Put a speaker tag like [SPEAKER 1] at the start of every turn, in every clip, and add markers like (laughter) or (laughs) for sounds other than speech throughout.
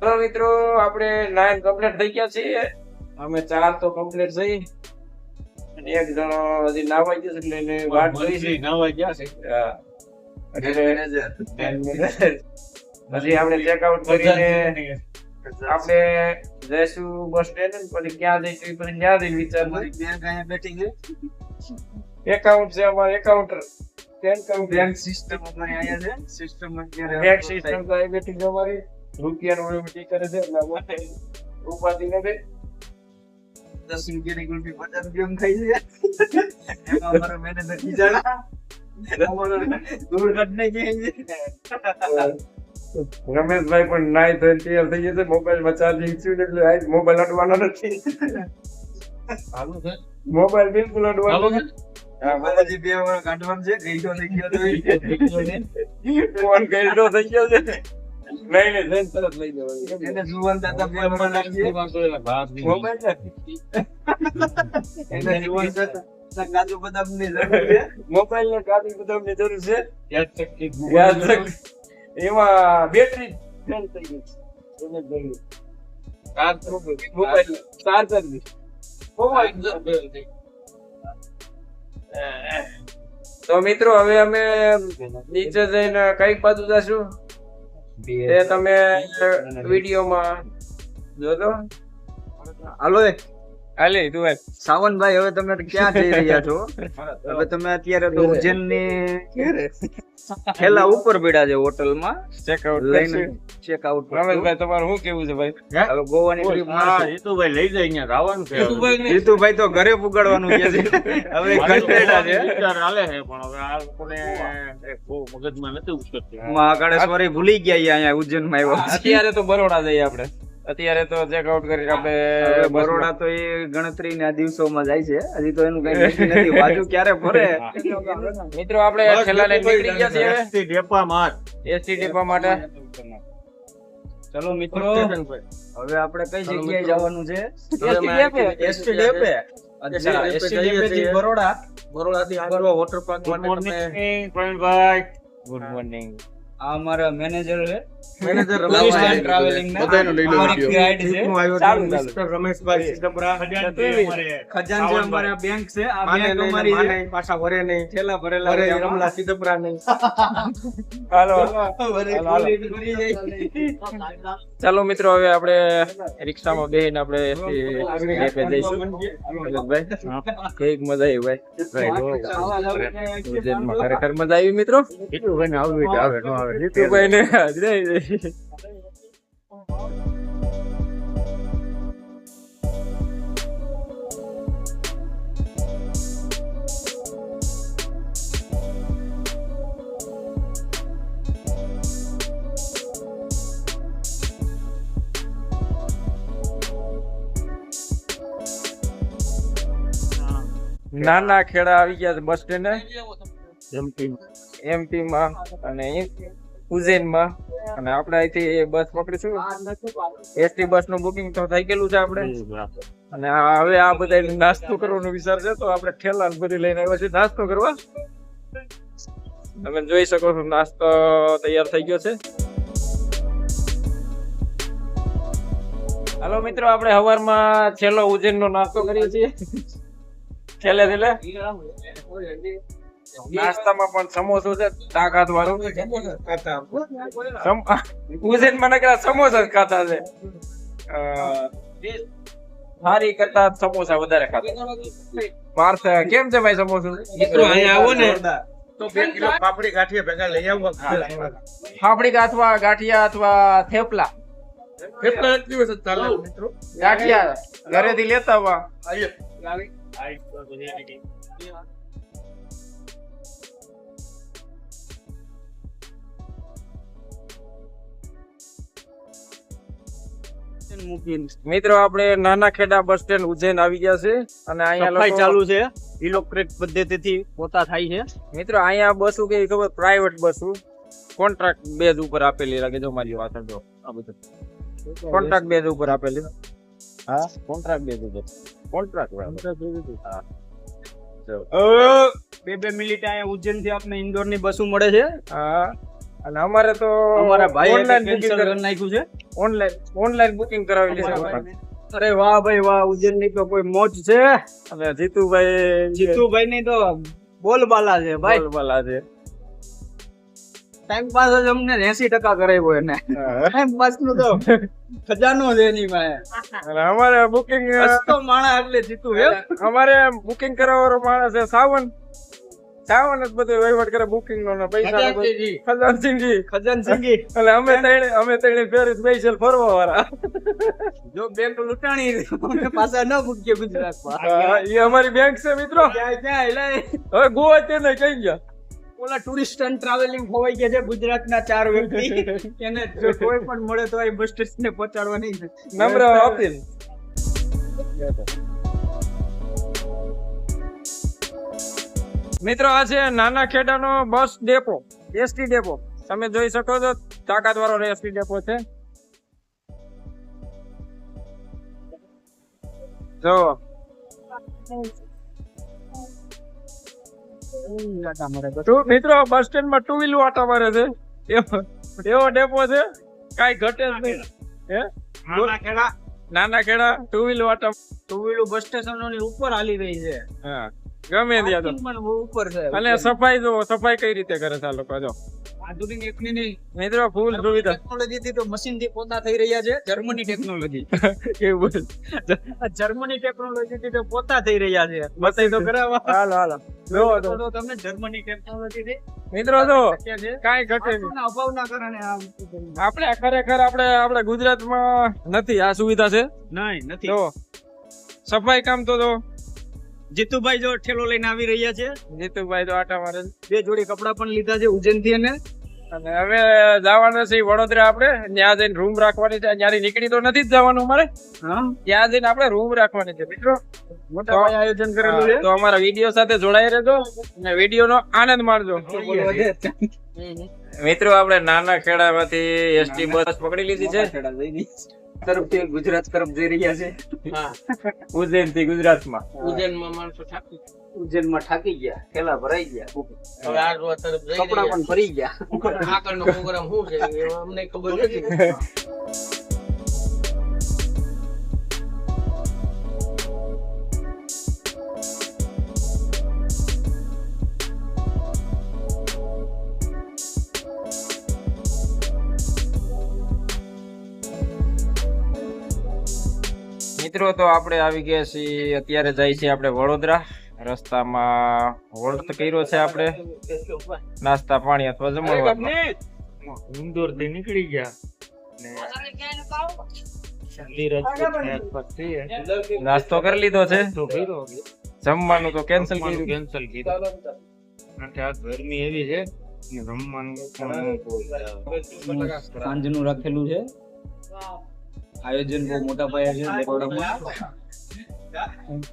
[SPEAKER 1] તો મિત્રો આપણે નાઇન કમ્પ્લીટ થઈ ગયા છીએ. અમે ચાર તો કમ્પ્લીટ થઈ. અને એક જણો હજી નાવા ગયો છે એટલે એને વાટ જોઈ છે.
[SPEAKER 2] નાવા ગયા છે.
[SPEAKER 1] પછી આપણે ચેકઆઉટ કરીને આપણે જઈશું બસ સ્ટેન્ડ પછી ક્યાં જઈશું એ પછી ક્યાં જઈને વિચાર એકાઉન્ટ છે. અમારે એકાઉન્ટ બેંક બેંક
[SPEAKER 2] સિસ્ટમ અમારી આયા છે. સિસ્ટમ
[SPEAKER 1] બેંક સિસ્ટમ બેઠી છે અમારી. રૂપિયાનું ઓટોમેટિક કરે છે એટલે અમારે ઉપાધિ નથી
[SPEAKER 2] દસ રૂપિયાની ગુલ્ફી પચાસ રૂપિયા ખાઈ છે. એમાં અમારો મેનેજર છે.
[SPEAKER 1] રમેશભાઈ પણ નાઈ થઈ તૈયાર થઈ જશે મોબાઈલમાં ચાર્જિંગ થયું એટલે આજ મોબાઈલ અડવાનો નથી. મોબાઈલ બિલકુલ અડવાનો નથી.
[SPEAKER 2] બે વાર કાઢવાનું છે. ગઈ તો. થઈ ગયો
[SPEAKER 1] ફોન થઈ ગયો છે. નહીં નહીં તરત લઈ જવાનું
[SPEAKER 2] એને જુવાન દાદા બે વાર લાગીએ
[SPEAKER 1] મોબાઈલ નથી
[SPEAKER 2] એને જુવાન દાદા કાજુ બદામની જરૂર છે?
[SPEAKER 1] મોબાઈલ ને કાજુ બદામની જરૂર છે? યાદ રાખ. એમાં બેટરી ફેલ થઈ ગઈ છે. એને જરૂર. મોબાઈલ ચાર્જરની મોબાઈલ. તો મિત્રો હવે અમે નીચે જઈને કઈ બાજુ જશું. એ તમે વિડીયોમાં જોજો.
[SPEAKER 2] હાલો એ.
[SPEAKER 1] હાલે તું ભાઈ
[SPEAKER 2] સાવનભાઈ હવે તમે ક્યાં જઈ રહ્યા છો? હવે તમે અત્યારે તો ઉજ્જૈનની છેલ્લા ઉપર બેડા છે હોટલમાં ચેક
[SPEAKER 1] આઉટ
[SPEAKER 2] લઈને ચેક આઉટ
[SPEAKER 1] રમેશભાઈ તમારું શું કેવું છે ભાઈ?
[SPEAKER 2] હવે ગોવાની ટ્રીપમાં
[SPEAKER 3] જીતુભાઈ લઈ જાય અહીંયા રાવણ છે
[SPEAKER 2] જીતુભાઈ તો ઘરે પુગાડવાનું કે છે. (laughs) હવે કંટાળા છે.
[SPEAKER 3] વિચાર હાલે છે પણ હવે આ કોને મગજમાં નથી ઉતરતી.
[SPEAKER 2] મહાકાળેશ્વરી ભૂલી ગયા અહીંયા ઉજ્જૈનમાં આવ્યો
[SPEAKER 1] અત્યારે તો બરોડા જઈએ આપણે. અત્યારે તો ચેકઆઉટ કરી આપણે
[SPEAKER 2] બરોડા તો એ ગણતરી ના દિવસોમાં જાય છે. હજી તો એનું કઈ નથી. બાજુ ક્યારે ફરે (laughs)
[SPEAKER 1] મિત્રો આપણે છેલ્લા લઈને નીકળી ગયા છે.
[SPEAKER 3] એસટી ડેપા માર.
[SPEAKER 1] એસટી ડેપા માટે.
[SPEAKER 2] ચલો મિત્રો હવે આપણે કઈ જગ્યાએ જવાનું છે?
[SPEAKER 1] ST depot.
[SPEAKER 2] ST depot. Baroda Baroda.
[SPEAKER 3] થી
[SPEAKER 2] આગળ વોટર પાર્ક
[SPEAKER 3] ગુડ મોર્નિંગ પ્રવીણભાઈ.
[SPEAKER 1] ગુડ મોર્નિંગ
[SPEAKER 2] આ અમારા મેનેજર છે.
[SPEAKER 3] મેનેજર
[SPEAKER 2] રમેશભાઈ ટ્રાવેલિંગ ના.
[SPEAKER 3] બધાયનો લઈ લો
[SPEAKER 2] અમારી
[SPEAKER 3] વીડિયો.
[SPEAKER 2] guide છે.
[SPEAKER 1] ચાલુ, ચાલુ.
[SPEAKER 3] મિસ્ટર રમેશભાઈ સિદ્ધપુરા
[SPEAKER 2] ખજાન છે બેંક છે. આ બેંક અમારી છે
[SPEAKER 3] પાછા વરે નહીં.
[SPEAKER 2] છેલ્લા ભરેલા
[SPEAKER 3] વરે રમલા સિદ્ધપુરા નહીં. (laughs)
[SPEAKER 1] હાલો.
[SPEAKER 2] વરે
[SPEAKER 1] હાલો, હાલો.
[SPEAKER 2] ખોલી ભરી જાય.
[SPEAKER 1] ચાલો મિત્રો હવે આપણે રિક્ષામાં બેહીને આપણે જઈશું. રમેશભાઈ કંઈક મજા આવી ભાઈ. ખરેખર મજા આવી. મિત્રો?
[SPEAKER 3] જીતુભાઈ ને આવે આવે.
[SPEAKER 1] જીતુભાઈ ને હાજરી. નાના ખેડા આવી ગયા બસ સ્ટેન્ડ?
[SPEAKER 3] એમપી
[SPEAKER 1] એમપી માં. અને ઉજ્જૈનમાં અને આપણે અહીંથી બસ પકડીશું. એસટી બસનું બુકિંગ તો થઈ ગયેલું છે આપણે. અને હવે આ બધા નાસ્તો કરવાનો વિચાર છે તો આપણે ઠેલા બધી લઈને આવ્યા છીએ નાસ્તો કરવા. તમે જોઈ શકો છો નાસ્તો તૈયાર થઈ ગયો છે. હાલો મિત્રો આપણે હવારમાં છેલ્લો ઉજ્જૈન નો નાસ્તો કરીએ છીએ. છેલ્લે છેલ્લે. નાસ્તામાં પણ સમોસું છે તાકાત વાળું સમોસા ખાતા છે. અ, કરતા સમોસા વધારે ખાતા. પાર્થ કેમ છે ભાઈ સમોસું?
[SPEAKER 2] મિત્રો અહીંયા આવો ને.
[SPEAKER 3] તો બે કિલો પાપડી ગાંઠિયા ભેગા લઈ આવો.
[SPEAKER 1] ફાફડી અથવા ગાંઠિયા અથવા થેપલા?
[SPEAKER 3] કેટલા એક દિવસ જ ચાલે. મિત્રો.
[SPEAKER 1] ગાંઠિયા ઘરેથી લેતા આવા મિત્રો આપણે નાના ખેડા બસ સ્ટેન્ડ ઉજ્જૈન આવી ગયા છે અને અહીંયા
[SPEAKER 3] ચાલુ છે. ઇલેક્ટ્રિક પદ્ધતિથી પોતા થાય છે.
[SPEAKER 1] મિત્રો અહીંયા બસો કે ખબર? પ્રાઇવેટ બસો કોન્ટ્રાક્ટ બેઝ ઉપર આપેલી લાગે જો મારી વાત જો આ બધું. કોન્ટ્રાક્ટ બેઝ ઉપર આપેલી. હા? કોન્ટ્રાક્ટ બેઝ ઉપર. કોન્ટ્રાક્ટ હા.
[SPEAKER 2] બે બે મિનિટ અહીંયા ઉજ્જૈનથી આપને ઇન્દોરની બસો મળે છે.
[SPEAKER 1] હા. અને અમારે તો
[SPEAKER 2] અમારા ભાઈ
[SPEAKER 1] ઓનલાઈન બુકિંગ
[SPEAKER 2] કરી નાખ્યું છે.
[SPEAKER 1] ઓનલાઈન ઓનલાઈન બુકિંગ કરાવી છે
[SPEAKER 2] અરે વાહ ભાઈ વાહ ઉજ્જૈનની તો કોઈ મોજ છે.
[SPEAKER 1] અને જીતુભાઈ
[SPEAKER 2] જીતુભાઈ ની તો બોલબાલા છે ભાઈ.
[SPEAKER 1] બોલબાલા છે.
[SPEAKER 2] ટાઈમ પાસ જ અમને એસી ટકા કરાવ્યો એને. ટાઈમ પાસનું તો ખજાનો છે એની પાસે.
[SPEAKER 1] અને અમારે બુકિંગ
[SPEAKER 2] તો માણસ એટલે જીતુ
[SPEAKER 1] અમારે બુકિંગ કરાવવાનો માણસ છે સાવન. સાવન જ બધું વહીવટ કરે બુકિંગ નો પૈસા
[SPEAKER 2] ખજાનસિંહજી.
[SPEAKER 1] ખજાનસિંહજી.
[SPEAKER 2] ખજાનસિંહજી.
[SPEAKER 1] એટલે અમે અમે ત્રણે ફેર સ્પેશિયલ ફરવા વાળા
[SPEAKER 2] જો બેંક લૂંટાણી પાછા ન મૂકીએ ગુજરાતમાં.
[SPEAKER 1] એ અમારી બેંક છે મિત્રો.
[SPEAKER 2] ક્યાં
[SPEAKER 1] હવે ગોવા તેને કઈ ગયા?
[SPEAKER 2] ઓલા ટુરિસ્ટ એન્ડ ટ્રાવેલિંગ ખોવાઈ ગયા છે ગુજરાતના ચાર વ્યક્તિ. એને જો કોઈ પણ મળે તો એ બસ સ્ટેશને પહોંચાડવા નહીં.
[SPEAKER 1] નમ્ર અપીલ મિત્રો આ છે નાના ખેડાનો બસ ડેપો એસટી ડેપો. તમે જોઈ શકો છો તાકાત વાળો એસટી ડેપો છે. જો. મિત્રો બસ સ્ટેન્ડમાં ટુ વ્હીલ વાટા મારે છે. એવો ડેપો છે. કાઈ ઘટે જ નહીં. હે?
[SPEAKER 2] નાના ખેડા.
[SPEAKER 1] નાના ખેડા ટુ વ્હીલ વાટા.
[SPEAKER 2] ટુ વ્હીલ બસ સ્ટેશનોની ઉપર હાલી રહી છે.
[SPEAKER 1] હા. ગમે ત્યાં તો.
[SPEAKER 2] ઉપર છે
[SPEAKER 1] અને સફાઈ જો સફાઈ કઈ રીતે કરે છે આ લોકો જો.
[SPEAKER 2] આધુનિક એકની
[SPEAKER 1] મિત્રો ફૂલ સુવિધા.
[SPEAKER 2] ટેકનોલોજી થી તો મશીનથી પોતા થઈ રહ્યા છે જર્મની ટેકનોલોજી
[SPEAKER 1] કેવું
[SPEAKER 2] જર્મની ટેકનોલોજી થી તો પોતા થઈ રહ્યા છે. (laughs) બતાઈ તો કરાવવા.
[SPEAKER 1] હાલો હાલો. જો તો.
[SPEAKER 2] તમને જર્મની ટેકનોલોજી થી
[SPEAKER 1] મિત્રો જો કાઈ ઘટે નહીં.
[SPEAKER 2] અભાવના કારણે
[SPEAKER 1] આપણે ખરેખર આપણે આપણે ગુજરાતમાં નથી આ સુવિધા છે?
[SPEAKER 2] નહીં નથી.
[SPEAKER 1] જો સફાઈ કામ તો જો
[SPEAKER 2] જીતુભાઈ જો ઠેલો લઈને આવી રહ્યા છે.
[SPEAKER 1] જીતુભાઈ તો આટા મારે
[SPEAKER 2] બે જોડી કપડા પણ લીધા છે ઉજ્જૈનથી અને?
[SPEAKER 1] અને હવે જવાના છે વડોદરા આપણે. ત્યાં જઈને રૂમ રાખવાની છે. ત્યાંથી નીકળી તો નથી જ જવાનું અમારે. ત્યાં જઈને આપણે રૂમ રાખવાની છે મિત્રો.
[SPEAKER 2] મોટા આયોજન કરેલું છે.
[SPEAKER 1] તો અમારા વીડિયો સાથે જોડાઈ રહેજો અને વીડિયો નો આનંદ માણજો. મિત્રો આપણે નાના ખેડામાંથી એસટી બસ પકડી લીધી છે.
[SPEAKER 2] તરફથી ગુજરાત તરફ જઈ રહ્યા છે.
[SPEAKER 1] ઉજ્જૈનથી ગુજરાતમાં.
[SPEAKER 3] ઉજ્જૈનમાં માણસો ઉજ્જૈન
[SPEAKER 2] ઉજ્જૈનમાં થાકી ગયા થેલા ભરાઈ ગયા.
[SPEAKER 3] હવે આ તરફ જઈ
[SPEAKER 2] કપડા પણ ભરી ગયા.
[SPEAKER 3] આગળનો પ્રોગ્રામ શું છે અમને ખબર નથી. (laughs)
[SPEAKER 1] મિત્રો તો આપણે આવી ગયા છીએ અત્યારે જાય છે આપણે વડોદરા. રસ્તામાં હોલ્ટ કર્યો છે આપણે. નાસ્તા પાણી અથવા જમણવાર
[SPEAKER 3] ઉંદરથી નીકળી ગયા.
[SPEAKER 1] નાસ્તો કરી લીધો છે. જમવાનું તો કેન્સલ કર્યું.
[SPEAKER 3] કેન્સલ કીધું આ ગરમી એવી છે રમવાનું.
[SPEAKER 2] સાંજનું રાખેલું છે. આયોજન બહુ મોટા પાયે છે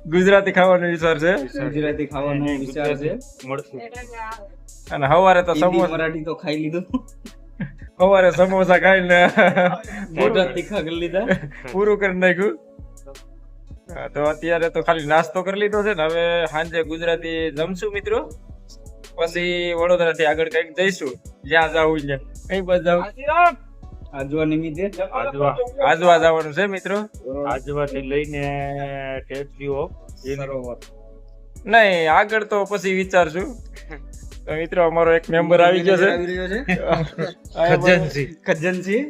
[SPEAKER 1] ગુજરાતી ખાવાનો વિચાર છે?
[SPEAKER 2] ગુજરાતી ખાવાનો વિચાર છે.
[SPEAKER 3] મળશું.
[SPEAKER 1] અને હવારે તો સમોસા
[SPEAKER 2] મરાઠી તો ખાઈ લીધું.
[SPEAKER 1] હવારે સમોસા ખાઈને
[SPEAKER 2] મોટા તીખા કરી લીધા.
[SPEAKER 1] પૂરું કરી નાખ્યું. તો અત્યારે તો ખાલી નાસ્તો કરી લીધો છે ને હવે સાંજે ગુજરાતી જમશું મિત્રો. પછી વડોદરા થી આગળ કંઈક જઈશું. જ્યાં જવું ત્યાં કઈ બાજુ જવું.
[SPEAKER 2] આજવા નિમિત્તે.
[SPEAKER 3] આજવા.
[SPEAKER 1] આજવા જવાનું છે મિત્રો?
[SPEAKER 3] આજવાથી લઈને સ્ટેચ્યુ
[SPEAKER 2] સરોવર.
[SPEAKER 1] નહીં આગળ તો પછી વિચારશું. તો મિત્રો અમારો એક મેમ્બર આવી ગયો છે.
[SPEAKER 3] ખજનસી
[SPEAKER 2] ખજનસી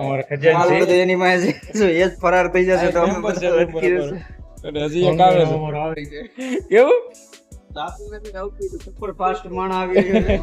[SPEAKER 3] અમારો
[SPEAKER 2] ખજનસી બધું એની છે. જો એ જ ફરાર થઈ જશે તો
[SPEAKER 1] હજી એક આવે છે.
[SPEAKER 3] અમારો આવે છે.
[SPEAKER 1] કેવું
[SPEAKER 2] સુપર ફાસ્ટ માણ આવી છે.